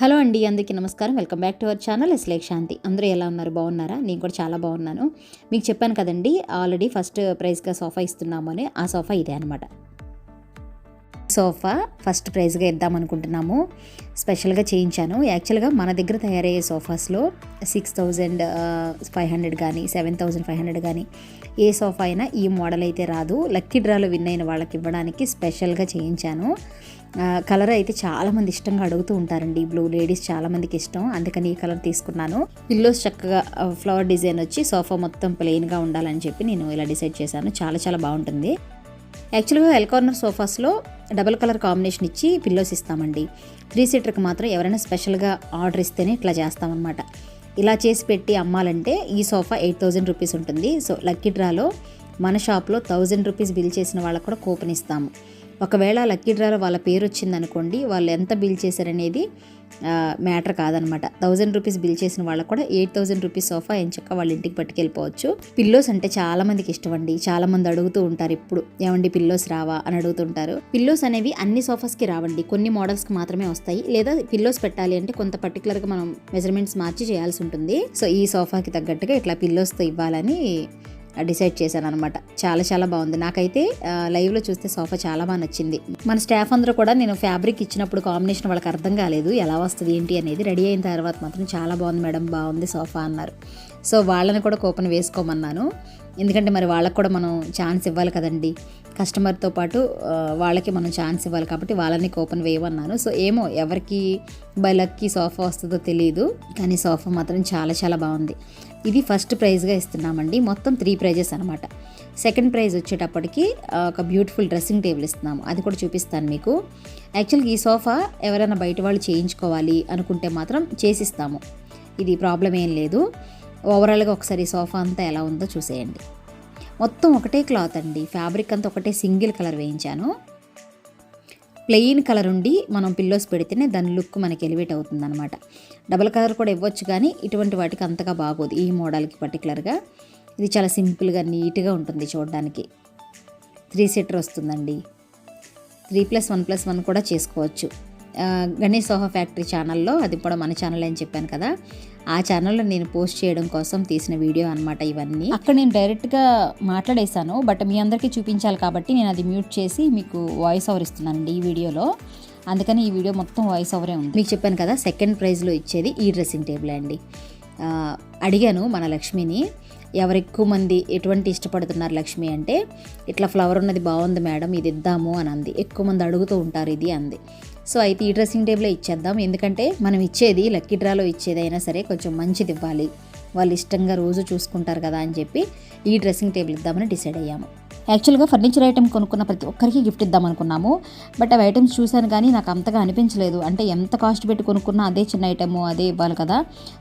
Hello అండి అందరికీ నమస్కారం. Welcome back to our channel ఎస్లేక్ శాంతి. అందరూ ఎలా ఉన్నారు? బాగున్నారా? నేను కూడా చాలా బాగున్నాను. మీకు చెప్పాను కదండి ఆల్రెడీ ఫస్ట్ ప్రైజ్గా సోఫా ఇస్తున్నాము అని. ఆ సోఫా ఇదే అనమాట సోఫా ఫస్ట్ ప్రైజ్గా ఇద్దాం అనుకుంటున్నాము. స్పెషల్గా చేయించాను. యాక్చువల్గా మన దగ్గర తయారయ్యే సోఫాస్లో సిక్స్ థౌజండ్ ఫైవ్ హండ్రెడ్ కానీ సెవెన్ థౌజండ్ ఫైవ్ హండ్రెడ్ కానీ ఏ సోఫా అయినా ఈ మోడల్ అయితే రాదు. లక్కీ డ్రాలో విన్ అయిన వాళ్ళకి ఇవ్వడానికి స్పెషల్గా చేయించాను. కలర్ అయితే చాలామంది ఇష్టంగా అడుగుతూ ఉంటారండి. బ్లూ లేడీస్ చాలామందికి ఇష్టం. అందుకని ఈ కలర్ తీసుకున్నాను. పిల్లోస్ చక్కగా ఫ్లవర్ డిజైన్ వచ్చి సోఫా మొత్తం ప్లెయిన్గా ఉండాలని చెప్పి నేను ఇలా డిసైడ్ చేశాను. చాలా చాలా బాగుంటుంది. యాక్చువల్గా ఎల్ కార్నర్ సోఫాస్లో డబుల్ కలర్ కాంబినేషన్ ఇచ్చి పిల్లోస్ ఇస్తామండి. త్రీ సీటర్కి మాత్రం ఎవరైనా స్పెషల్గా ఆర్డర్ ఇస్తేనే ఇట్లా చేస్తామన్నమాట. ఇలా చేసి పెట్టి అమ్మాలంటే ఈ సోఫా ఎయిట్ థౌజండ్ రూపీస్ ఉంటుంది. సో లక్కీ డ్రాలో మన షాప్లో థౌజండ్ రూపీస్ బిల్ చేసిన వాళ్ళకు కూడా కూపన్ ఇస్తాము. ఒకవేళ లక్కీ డ్రాలో వాళ్ళ పేరు వచ్చిందనుకోండి వాళ్ళు ఎంత బిల్ చేశారనేది మ్యాటర్ కాదనమాట. థౌజండ్ రూపీస్ బిల్ చేసిన వాళ్ళకు కూడా ఎయిట్ థౌజండ్ రూపీస్ సోఫా ఎంచక్క వాళ్ళ ఇంటికి పట్టుకెళ్ళిపోవచ్చు. పిల్లోస్ అంటే చాలా మందికి ఇష్టం అండి చాలా మంది అడుగుతూ ఉంటారు ఇప్పుడు ఏమండి పిల్లోస్ రావా? అని అడుగుతుంటారు. పిల్లోస్ అనేవి అన్ని సోఫాస్కి రావండి. కొన్ని మోడల్స్కి మాత్రమే వస్తాయి. లేదా పిల్లోస్ పెట్టాలి అంటే కొంత పర్టికులర్గా మనం మెజర్మెంట్స్ మార్చి చేయాల్సి ఉంటుంది. సో ఈ సోఫాకి తగ్గట్టుగా ఇట్లా పిల్లోస్తో ఇవ్వాలని డిసైడ్ చేశాను అనమాట చాలా చాలా బాగుంది. నాకైతే లైవ్లో చూస్తే సోఫా చాలా బాగా నచ్చింది. మన స్టాఫ్ అందరూ కూడా నేను ఫ్యాబ్రిక్ ఇచ్చినప్పుడు కాంబినేషన్ వాళ్ళకి అర్థం కాలేదు. ఎలా వస్తుంది ఏంటి అనేది రెడీ అయిన తర్వాత మాత్రం చాలా బాగుంది మేడం బాగుంది సోఫా అన్నారు. సో వాళ్ళని కూడా కూపన్ వేసుకోమన్నాను. ఎందుకంటే మరి వాళ్ళకి కూడా మనం ఛాన్స్ ఇవ్వాలి కదండి. కస్టమర్తో పాటు వాళ్ళకి మనం ఛాన్స్ ఇవ్వాలి కాబట్టి వాళ్ళని కూపన్ వేయమన్నాను. సో ఏమో ఎవరికి బై లక్కి సోఫా వస్తుందో తెలియదు కానీ సోఫా మాత్రం చాలా చాలా బాగుంది. ఇది ఫస్ట్ ప్రైజ్గా ఇస్తున్నామండి. మొత్తం త్రీ ప్రైజెస్ అనమాట సెకండ్ ప్రైజ్ వచ్చేటప్పటికి ఒక బ్యూటిఫుల్ డ్రెస్సింగ్ టేబుల్ ఇస్తున్నాము. అది కూడా చూపిస్తాను మీకు. యాక్చువల్గా ఈ సోఫా ఎవరైనా బయట వాళ్ళు చేయించుకోవాలి అనుకుంటే మాత్రం చేసిస్తాము. ఇది ప్రాబ్లం ఏం లేదు. ఓవరాల్గా ఒకసారి సోఫా అంతా ఎలా ఉందో చూసేయండి. మొత్తం ఒకటే క్లాత్ అండి. ఫ్యాబ్రిక్ అంతా ఒకటే సింగిల్ కలర్ వేయించాను. ప్లెయిన్ కలర్ ఉండి మనం పిల్లోస్ పెడితేనే దాని లుక్ మనకి ఎలివేట్ అవుతుంది అనమాట డబల్ కలర్ కూడా ఇవ్వచ్చు కానీ ఇటువంటి వాటికి అంతగా బాగోదు. ఈ మోడల్కి పర్టికులర్గా ఇది చాలా సింపుల్గా నీట్గా ఉంటుంది చూడడానికి. త్రీ సీటర్ వస్తుందండి. Three plus one plus one కూడా చేసుకోవచ్చు. గణేష్ సోహా ఫ్యాక్టరీ ఛానల్లో అది కూడా మన ఛానల్ అని చెప్పాను కదా. ఆ ఛానల్లో నేను పోస్ట్ చేయడం కోసం తీసిన వీడియో అనమాట ఇవన్నీ. అక్కడ నేను డైరెక్ట్గా మాట్లాడేశాను బట్ మీ అందరికీ చూపించాలి కాబట్టి నేను అది మ్యూట్ చేసి మీకు వాయిస్ ఓవర్ ఇస్తున్నానండి ఈ వీడియోలో. అందుకని ఈ వీడియో మొత్తం వాయిస్ ఓవరే ఉంది. మీకు చెప్పాను కదా సెకండ్ ప్రైజ్లో ఇచ్చేది ఈ డ్రెస్సింగ్ టేబుల్ అండి. అడిగాను మన లక్ష్మిని ఎవరు ఎక్కువ మంది ఎటువంటి ఇష్టపడుతున్నారు లక్ష్మి అంటే ఇట్లా ఫ్లవర్ ఉన్నది బాగుంది మేడం ఇది ఇద్దాము అని అంది. ఎక్కువ మంది అడుగుతూ ఉంటారు ఇది అంది. సో అయితే ఈ డ్రెస్సింగ్ టేబుల్ ఇచ్చేద్దాం. ఎందుకంటే మనం ఇచ్చేది లక్కీ డ్రాలో ఇచ్చేది అయినా సరే కొంచెం మంచిది ఇవ్వాలి. వాళ్ళు ఇష్టంగా రోజు చూసుకుంటారు కదా అని చెప్పి ఈ డ్రెస్సింగ్ టేబుల్ ఇద్దామని డిసైడ్ అయ్యాము. యాక్చువల్గా ఫర్నిచర్ ఐటెం కొనుక్కున్న ప్రతి ఒక్కరికి గిఫ్ట్ ఇద్దాం అనుకున్నాము. బట్ అవి ఐటమ్స్ చూశాను కానీ నాకు అంతగా అనిపించలేదు. అంటే ఎంత కాస్ట్ పెట్టి కొనుక్కున్నా అదే చిన్న ఐటెము అదే ఇవ్వాలి కదా.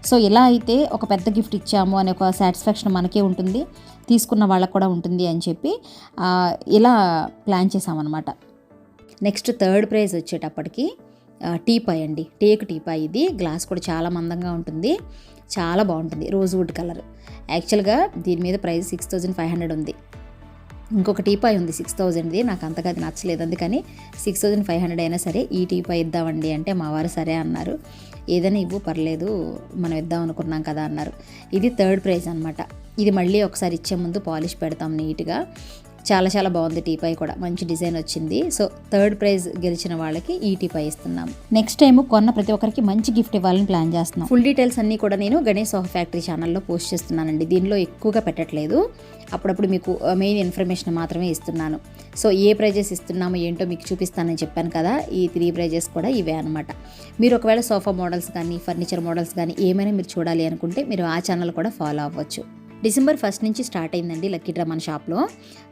సో ఇలా అయితే ఒక పెద్ద గిఫ్ట్ ఇచ్చాము అనే ఒక సాటిస్ఫాక్షన్ మనకే ఉంటుంది. తీసుకున్న వాళ్ళకు కూడా ఉంటుంది అని చెప్పి ఇలా ప్లాన్ చేసామన్నమాట నెక్స్ట్ థర్డ్ ప్రైజ్ వచ్చేటప్పటికి టీపాయ్ అండి. టేక్ టీపాయ్ ఇది. గ్లాస్ కూడా చాలా మందంగా ఉంటుంది. చాలా బాగుంటుంది. రోజ్ వుడ్ కలర్ యాక్చువల్గా దీని మీద price six thousand five hundred ఉంది. ఇంకొక టీపాయ్ ఉంది సిక్స్ థౌజండ్ది నాకు అంతగా అది నచ్చలేదు. అందుకని సిక్స్ థౌజండ్ ఫైవ్ హండ్రెడ్ అయినా సరే ఈ టీపాయ్ ఇద్దామండి అంటే మా వారు సరే అన్నారు. ఏదైనా ఇవ్వు పర్లేదు మనం ఇద్దాం అనుకున్నాం కదా అన్నారు. ఇది థర్డ్ ప్రైజ్ అనమాట ఇది మళ్ళీ ఒకసారి ఇచ్చే ముందు పాలిష్ పెడతాం నీట్గా చాలా చాలా బాగుంది టీపై కూడా. మంచి డిజైన్ వచ్చింది. సో థర్డ్ ప్రైజ్ గెలిచిన వాళ్ళకి ఈ టీపై ఇస్తున్నాం. నెక్స్ట్ టైం కొన్న ప్రతి ఒక్కరికి మంచి గిఫ్ట్ ఇవ్వాలని ప్లాన్ చేస్తున్నాం. ఫుల్ డీటెయిల్స్ అన్ని కూడా నేను గణేష్ సోహ ఫ్యాక్టరీ ఛానల్లో పోస్ట్ చేస్తున్నానండి. దీనిలో ఎక్కువగా పెట్టట్లేదు. అప్పుడప్పుడు మీకు మెయిన్ ఇన్ఫర్మేషన్ మాత్రమే ఇస్తున్నాను. సో ఏ ప్రైజెస్ ఇస్తున్నామో ఏంటో మీకు చూపిస్తానని చెప్పాను కదా ఈ త్రీ ప్రైజెస్ కూడా ఇవే అనమాట మీరు ఒకవేళ సోఫా మోడల్స్ కానీ ఫర్నిచర్ మోడల్స్ కానీ ఏమైనా మీరు చూడాలి అనుకుంటే మీరు ఆ ఛానల్ కూడా ఫాలో అవ్వచ్చు. డిసెంబర్ ఫస్ట్ నుంచి స్టార్ట్ అయిందండి లక్కీ డ్రా మన షాప్లో.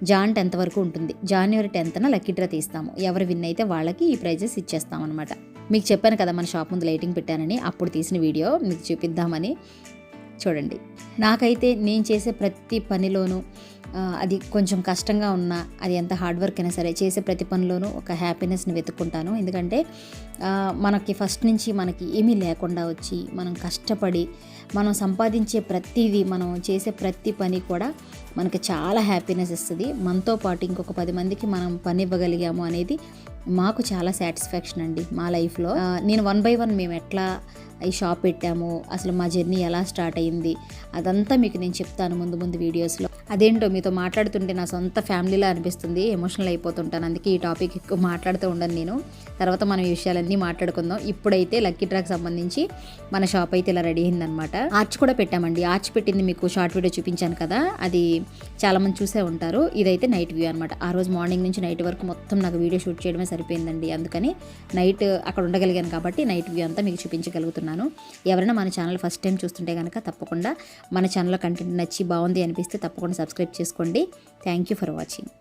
జాన్ టెన్త్ వరకు ఉంటుంది. జనవరి టెన్త్న లక్కీ డ్రా తీస్తాము. ఎవరు విన్ అయితే వాళ్ళకి ఈ ప్రైజెస్ ఇచ్చేస్తాం అనమాట మీకు చెప్పాను కదా మన షాప్ ముందు లైటింగ్ పెట్టానని అప్పుడు తీసిన వీడియో మీకు చూపిద్దామని. చూడండి. నాకైతే నేను చేసే ప్రతి పనిలోనూ అది కొంచెం కష్టంగా ఉన్నా అది ఎంత హార్డ్ వర్క్ అయినా సరే చేసే ప్రతి పనిలోనూ ఒక హ్యాపీనెస్ని వెతుక్కుంటాను. ఎందుకంటే మనకి ఫస్ట్ నుంచి మనకి ఏమీ లేకుండా వచ్చి మనం కష్టపడి మనం సంపాదించే ప్రతిదీ మనం చేసే ప్రతి పని కూడా మనకి చాలా హ్యాపీనెస్ ఇస్తుంది. మనతో పాటు ఇంకొక పది మందికి మనం పని ఇవ్వగలిగాము అనేది మాకు చాలా సాటిస్ఫాక్షన్ అండి మా లైఫ్లో. నేను వన్ బై వన్ మేము ఎట్లా ఈ షాప్ పెట్టాము అసలు మా జర్నీ ఎలా స్టార్ట్ అయింది అదంతా మీకు నేను చెప్తాను ముందు ముందు వీడియోస్లో. అదేంటో మీతో మాట్లాడుతుంటే నా సొంత ఫ్యామిలీలా అనిపిస్తుంది ఎమోషనల్ అయిపోతుంటాను అందుకే ఈ టాపిక్ ఎక్కువ మాట్లాడుతూ ఉండను నేను. తర్వాత మనం ఈ విషయాలన్నీ మాట్లాడుకుందాం. ఇప్పుడైతే లక్కీ ట్రాక్ సంబంధించి మన షాప్ అయితే ఇలా రెడీ అయిందనమాట ఆర్చ్ కూడా పెట్టామండి. ఆర్చ్ పెట్టింది మీకు షార్ట్ వీడియో చూపించాను కదా అది చాలామంది చూసే ఉంటారు. ఇదైతే నైట్ వ్యూ అనమాట ఆ రోజు మార్నింగ్ నుంచి నైట్ వరకు మొత్తం నాకు వీడియో షూట్ చేయడమే సరిపోయిందండి. అందుకని నైట్ అక్కడ ఉండగలిగాను కాబట్టి నైట్ వ్యూ అంతా మీకు చూపించగలుగుతున్నాను. ఎవరైనా మన ఛానల్ ఫస్ట్ టైం చూస్తుంటే కనుక తప్పకుండా మన ఛానల్లో కంటెంట్ నచ్చి బాగుంది అనిపిస్తే తప్పకుండా సబ్స్క్రైబ్ చేసుకోండి. Thank you for watching